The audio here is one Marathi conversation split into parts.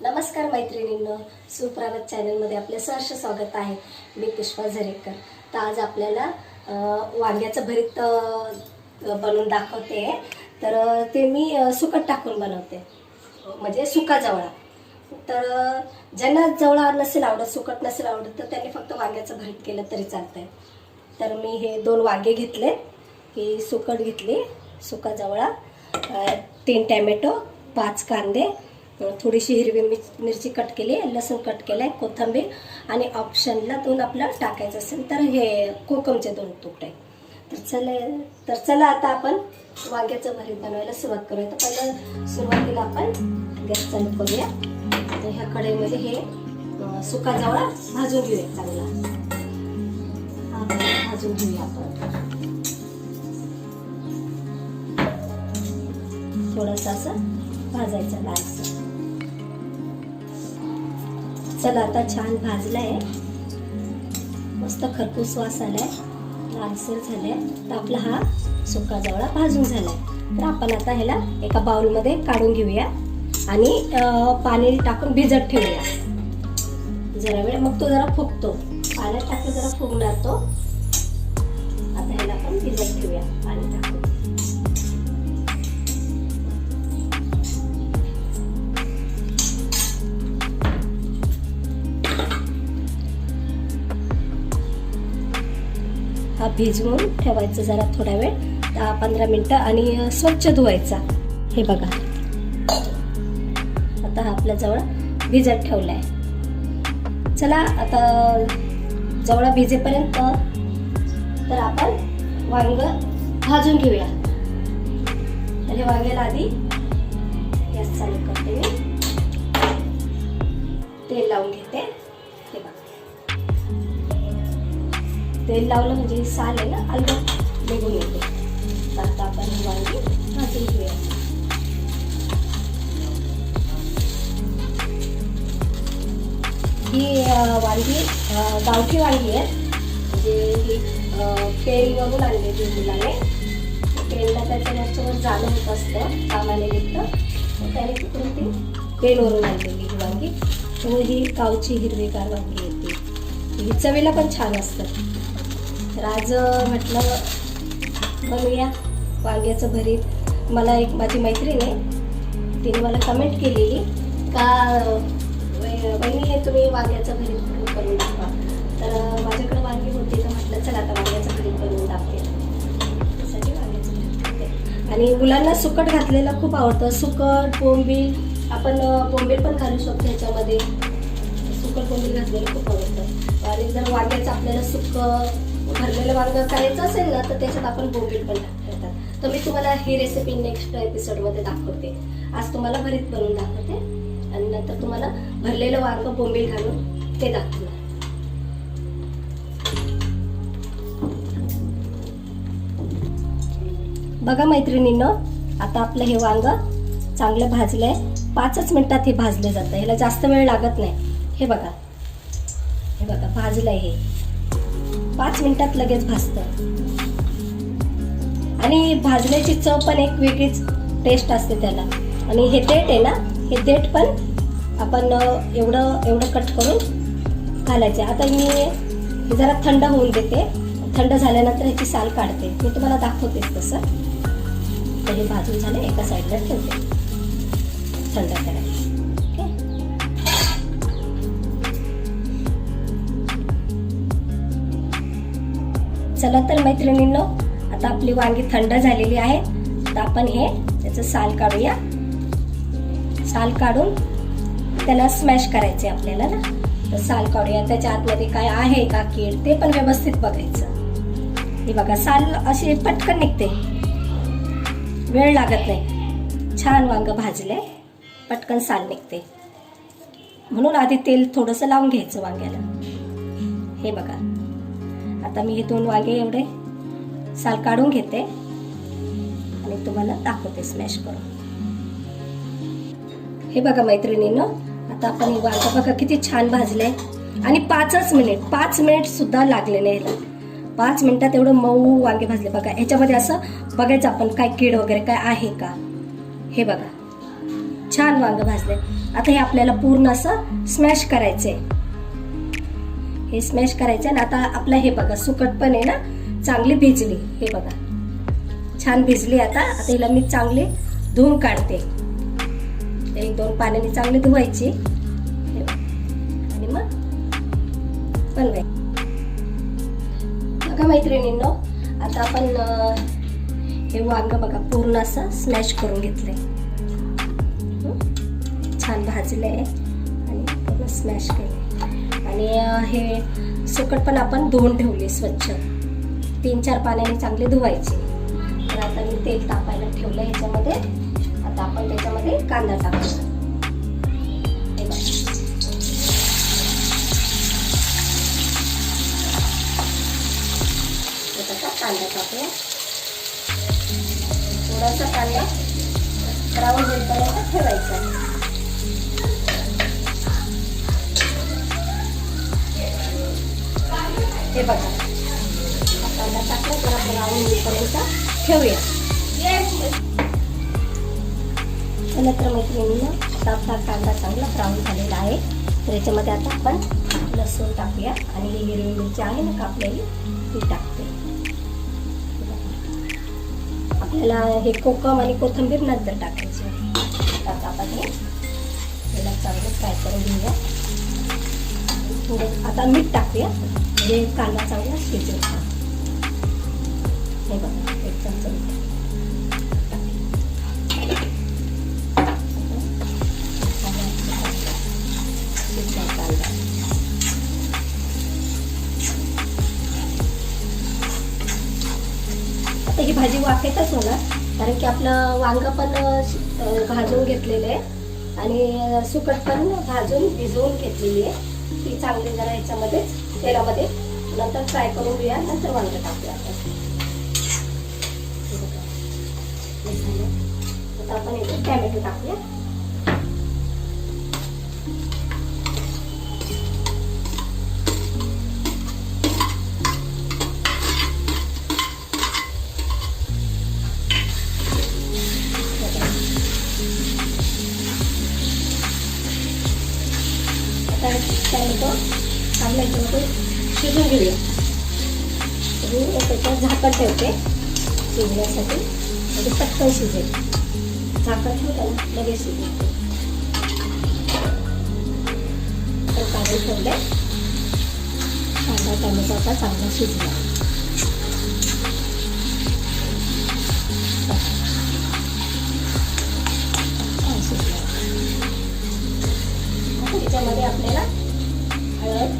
नमस्कार मैत्रिणींनो सुप्रभात चॅनलमध्ये आपले सहर्ष स्वागत आहे मी पुष्पा झरेकर. तर आज आपल्याला वांग्याचं भरीत बनवून दाखवते. तर ते मी सुकट टाकून बनवते. म्हणजे सुका जवळा. तर ज्यांना जवळा नसेल आवडत सुकट नसेल आवडत तर त्यांनी फक्त वांग्याचं भरीत केलं तरी चालतंय. तर मी हे दोन वांगे घेतले. ही सुकट घेतली सुका जवळा तीन टॅमॅटो पाच कांदे थोडीशी हिरवी मिर- मिरची कट केली लसूण कट केलं आहे कोथिंबीर आणि ऑप्शनला दोन आपलं टाकायचं असेल तर हे कोकमचे दोन तुकडे. तर चला तर चला आता आपण वांग्याचं भरीत बनवायला सुरुवात करूया. तर पहिलं सुरुवातीला आपण गॅस चालू करूया. आता ह्या कढईमध्ये हे सुका जवळा भाजून घेऊया चांगला. हा भाजून घेऊया आपण. थोडंसं असं भाजायचं लालसर. चला आता छान भाजलाय. मस्त खरपूस वास आलाय लालसर झालाय. तर आपला हा सुका जवळा भाजून झालाय. तर आपण आता ह्याला एका बाउलमध्ये काढून घेऊया. आणि पाणी टाकून भिजत ठेवूया. जरा वेळ मग तो जरा फुगतो. पाण्यात टाकून जरा फुगणार तो. आता ह्याला आपण भिजत ठेवूया पाणी टाकून. हा भिजवून ठेवायचं जरा थोडा वेळ दहा पंधरा मिनटं आणि स्वच्छ धुवायचा. हे बघा. आपल्याजवळ भिजत ठेवलं आहे चला आता जवळ भिजेपर्यंत तर आपण वांग भाजून घेऊया. तर हे वांग्याला आधी गॅस चालू करते मी. तेल लावून घेते. हे बघा. तेल लावलं म्हणजे साल आहे ना अलगद निघून येते. वांगी गावठी वांगी आहेत. म्हणजे ही अं, पेनवरून आणलेली मुलाने पेनला त्याच्या वरच्यावर जाणं होत असतं कामानिमित्त त्याने तिकडून ती पेनवरून आणलेली ही वांगी त्यामुळे ही गावची हिरवीगार वांगी येते. ही चवीला पण छान असतं. तर आज म्हटलं बनूया वांग्याचं भरीत. मला एक माझी मैत्रीण आहे. तिने मला कमेंट केलेली का बहिणी हे तुम्ही वांग्याचं भरीत करून दाखवा तर माझ्याकडे वांगी होती तर म्हटलं चला आता वांग्याचं भरीत करून दाखवते त्यासाठी वांग्याचं भरीत आणि मुलांना सुकट घातलेलं खूप आवडतं. सुकट बोंबील आपण अं, बोंबील पण घालू शकतो ह्याच्यामध्ये सुकट बोंबील घातलेलं खूप आवडतं. आणि जर वांग्याचं आपल्याला सुक भरलेलं वांगं करायचं असेल ना तर त्याच्यात आपण बोंबील पण टाकता तर मी तुम्हाला ही रेसिपी नेक्स्ट एपिसोडमध्ये दाखवते. आज तुम्हाला भरीत बनवून दाखवते. आणि तुम्हाला भरलेलं वांग बोंबील घालून ते दाखवणार. बघा मैत्रिणीनं आता आपलं हे वांग चांगलं भाजलंय. पाचच मिनिटात हे भाजलं जातं. ह्याला जास्त वेळ लागत नाही. हे बघा. हे बघा भाजलंय हे. पाच मिनिटात लगेच भाजतं. आणि भाजल्याची चव पण एक वेगळीच टेस्ट असते त्याला. आणि हे देठ आहे ना हे देठ पण आपण एवढं एवढं कट करून घालायचे. आता मी जरा थंड होऊन देते. थंड झाल्यानंतर ह्याची साल काढते. मी तुम्हाला दाखवते तसं. तर हे भाजून झालं. एका साईडला ठेवते. थंड करायला. चला तर मैत्रिणींनो आता आपली वांगी थंड झालेली आहे. तर आपण हे त्याचं साल काढूया. साल काढून त्याला स्मॅश करायचे आपल्याला ना? तर साल काढूया. त्याच्या आतमध्ये काय आहे का कीड ते पण व्यवस्थित बघायचं. हे बघा साल अशी पटकन निघते. वेळ लागत नाही. छान वांग भाजले पटकन साल निघते. म्हणून आधी तेल थोडंसं लावून घ्यायचं वांग्याला. हे बघा. आता मी हे दोन वांगे एवढे साल काढून घेते. आणि तुम्हाला दाखवते स्मॅश करून. हे बघा मैत्रिणीनं. आता आपण हे बघा किती छान भाजले आणि पाचच मिनिट पाच मिनिट सुद्धा लागले नाही ह्याला पाच मिनिटात एवढं मऊ वांगे भाजले. बघा ह्याच्यामध्ये असं बघायचं आपण काय कीड वगैरे काय आहे का? हे बघा. छान वांग भाजले आता हे आपल्याला पूर्ण असं स्मॅश करायचंय. हे स्मॅश करायचं आणि आता आपलं हे बघा सुकट पण आहे ना चांगली भिजली. हे बघा. छान भिजली आता. आता हिला मी चांगली धुवून काढते. एक दोन पाण्याने चांगले धुवायचे. आणि मग बनवाय बघा मैत्रिणींनो आता आपण हे वांग बघा पूर्ण असं स्मॅश करून घेतलंय. हं? छान भाजलंय आणि पूर्ण स्मॅश केलंय. आणि हे सुकट पण आपण धुवून ठेवली स्वच्छ. तीन चार पाण्याने चांगले धुवायचे. तर आता मी तेल तापायला ठेवलं याच्यामध्ये आता आपण त्याच्यामध्ये कांदा टाकू हे कांदा टाकूया. थोडासा कांदा ब्राऊन होईपर्यंत ठेवायचा हे बघा. कांदा टाकला जरा ब्राऊन होईपर्यंत ठेवूया. तर मैत्रिणीनं आता आपला कांदा चांगला फ्राऊन झालेला आहे. तर याच्यामध्ये आता आपण लसूण टाकूया आणि ही हिरवी मिरची आहे ना कापलेली ती टाकते. आपल्याला हे कोकम आणि कोथिंबीर नंतर टाकायची आहे. आता आपण हे याला चांगलं फ्राय करून घेऊया. आता मीठ टाकूया म्हणजे कांदा चांगला शिजेल. हे बघा एक चमचा भाजी वाफेतच होणार. कारण की आपलं वांग पण भाजून घेतलेलं आहे. आणि सुकट पण भाजून भिजवून घेतलेली आहे. ती चांगली जरा याच्यामध्येच तेलामध्ये नंतर फ्राय करून घेऊया. नंतर वांग टाकूया आपण. आता आपण इथे टॅमॅटो टाकूया. आता टॅमॅटो चांगल्या याच्यामध्ये शिजून घेऊया. मी त्याच्यावर झाकण ठेवते. शिजण्यासाठी म्हणजे पटकन शिजेल. झाकण ठेवलं ना लगेच शिजेल तर काढून ठेवले कांदा टॅमॅटो आता चांगला शिजला. आपल्याला हळद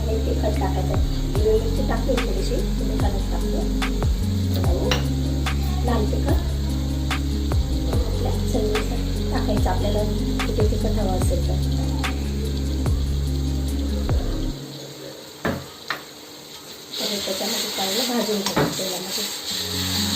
आणि तिखट टाकायचं हिरवी म्हणजे मिरची टाकली थोडीशी तुम्ही हळद टाकतो आणि लाल तिखट आपल्या चवीनुसार टाकायचं. आपल्याला किती तिखट हवं असेल तर. त्याच्यामध्ये चांगलं भाजून घ्यायचं तेलामध्ये.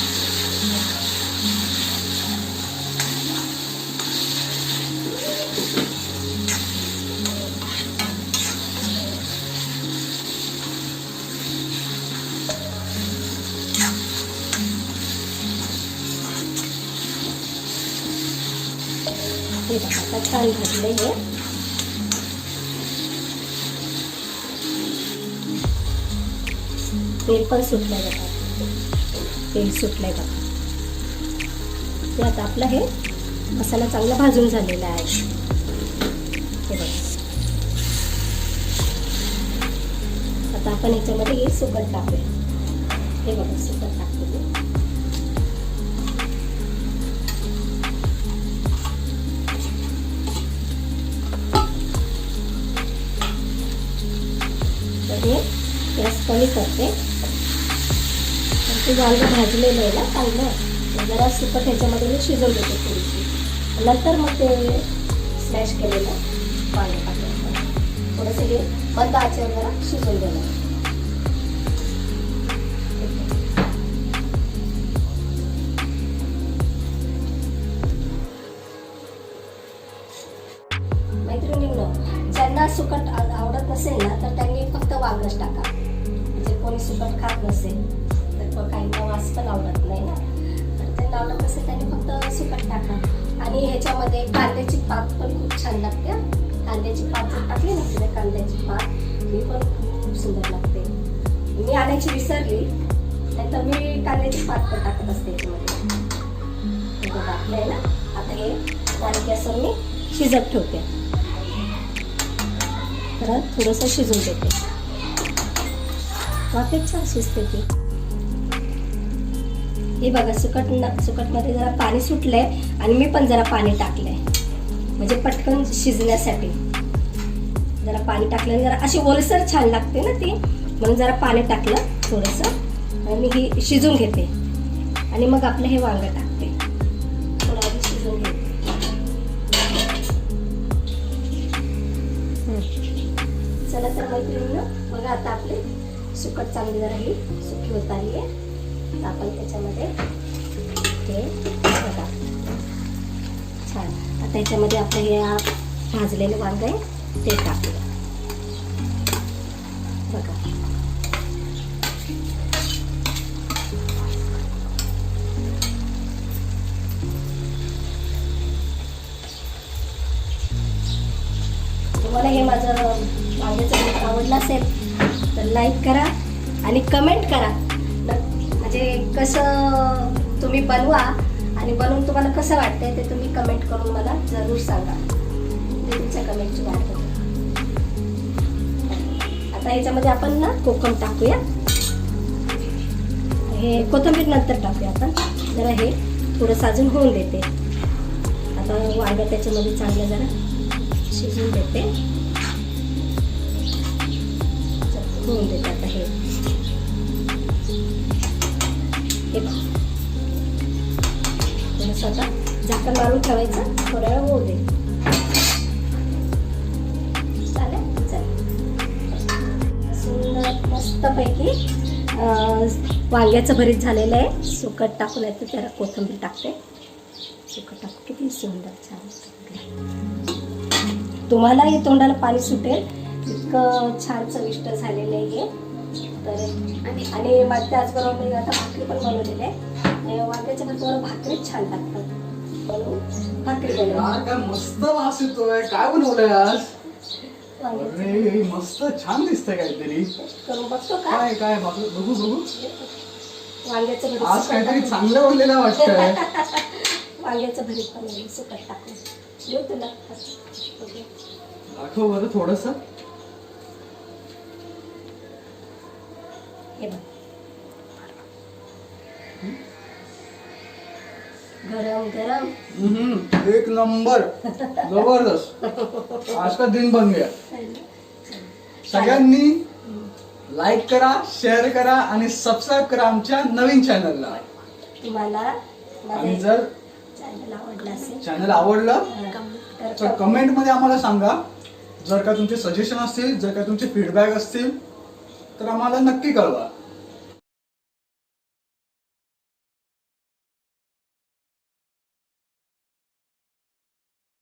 छान घातले हे. तेल पण सुटलंय बघा. तेल सुटलंय बघा. ते आता आपलं हे मसाला चांगला भाजून झालेला आहे. हे बघा. आता आपण याच्यामध्ये हे सुकट टाकूया. हे बघा सुकट मी. हे गॅस कमी करते. ते वांग भाजलेलं आहे ना चांगलं जरा सुकट ह्याच्यामध्ये मी शिजवून देते थोडीशी. नंतर मग ते स्मॅश केलेलं वांग टाकायचं थोडंसं हे मंद आचेवर जरा शिजवून देणार. वांगच टाका. म्हणजे कोणी सुकट खात नसेल तर काही काहींना वास पण आवडत नाही ना. तर ते लावलं नसेल त्याने फक्त सुकट टाका. आणि ह्याच्यामध्ये कांद्याची पात पण खूप छान लागते कांद्याची पात जर टाकली ना तिथे कांद्याची पात ही पण खूप सुंदर लागते. मी आणायची विसरली नाही तर मी कांद्याची पात पण टाकत असते याच्यामध्ये. हे आहे ना आता हे कारण की असं मी शिजत ठेवते. परत थोडंसं शिजून देते. वाफेत छान शिजते ती हे बघा सुकट सुकटमध्ये जरा पाणी सुटलंय आणि मी पण जरा पाणी टाकलंय. म्हणजे पटकन शिजण्यासाठी. जरा पाणी टाकलं जरा अशी ओलसर छान लागते ना ती म्हणून जरा पाणी टाकलं थोडंसं आणि ही शिजून घेते. आणि मग आपलं हे वांगं टाकते सुकट चांगली जरा ही सुकी होत आली आहे. तर आपण त्याच्यामध्ये हे बघा. छान. आता याच्यामध्ये आपलं हे भाजलेले भाजलेलं वांग आहे ते टाकूया. बघा. तुम्हाला हे माझं वांग्याचं आवडलं असेल लाईक करा आणि कमेंट करा. म्हणजे कसं तुम्ही बनवा आणि बनवून तुम्हाला कसं वाटतंय ते तुम्ही कमेंट करून मला जरूर सांगा. मी तुमच्या कमेंटची वाट बघते. आता याच्यामध्ये आपण ना कोकम टाकूया. हे कोथंबीर नंतर टाकूया आपण. जरा हे थोडंसं अजून होऊन देते. आता वांगं त्याच्यामध्ये चांगलं जरा शिजून देते. टाकून होऊन आता हे. आता झाकण मारून ठेवायचं थोड्या वेळ होऊ दे चालेल? चालेल सुंदर मस्तपैकी वांग्याचं भरीत झालेलं आहे. सुकट टाकून येतं त्याला कोथिंबीर टाकते. सुकट टाकून किती सुंदर छान. तुम्हालाही तोंडाला पाणी सुटेल. इतकं छान चविष्ट झालेलं आहे हे. तर आणि आणि मग त्याचबरोबर मी आता भाकरी पण बनवलेली आहे. आणि वांग्याच्या भरपूर भाकरीच छान लागतात. भाकरी बनवली मस्त वास येतोय. काय बनवलंय आज? अरे मस्त छान दिसतंय काहीतरी. करून बघतो काय काय बघू बघू वांग्याचं आज काहीतरी. चांगलं बनलेलं वाटतंय. वांग्याचं भरीत बनवलं सुकट टाकून देऊ तुला. दाखव बरं थोडस. हे बघ. गरम गरम. एक नंबर. जबरदस्त. आज का दिन बन गया. सगळ्यांनी लाईक करा शेअर करा आणि सबस्क्राईब करा आमच्या नवीन चॅनलला तुम्हाला आणि माझे जर चॅनल आवडलं तर कमेंटमध्ये आम्हाला सांगा. जर का तुमचे सजेशन असतील जर का तुमचे फीडबॅक असतील तर आम्हाला नक्की कळवा.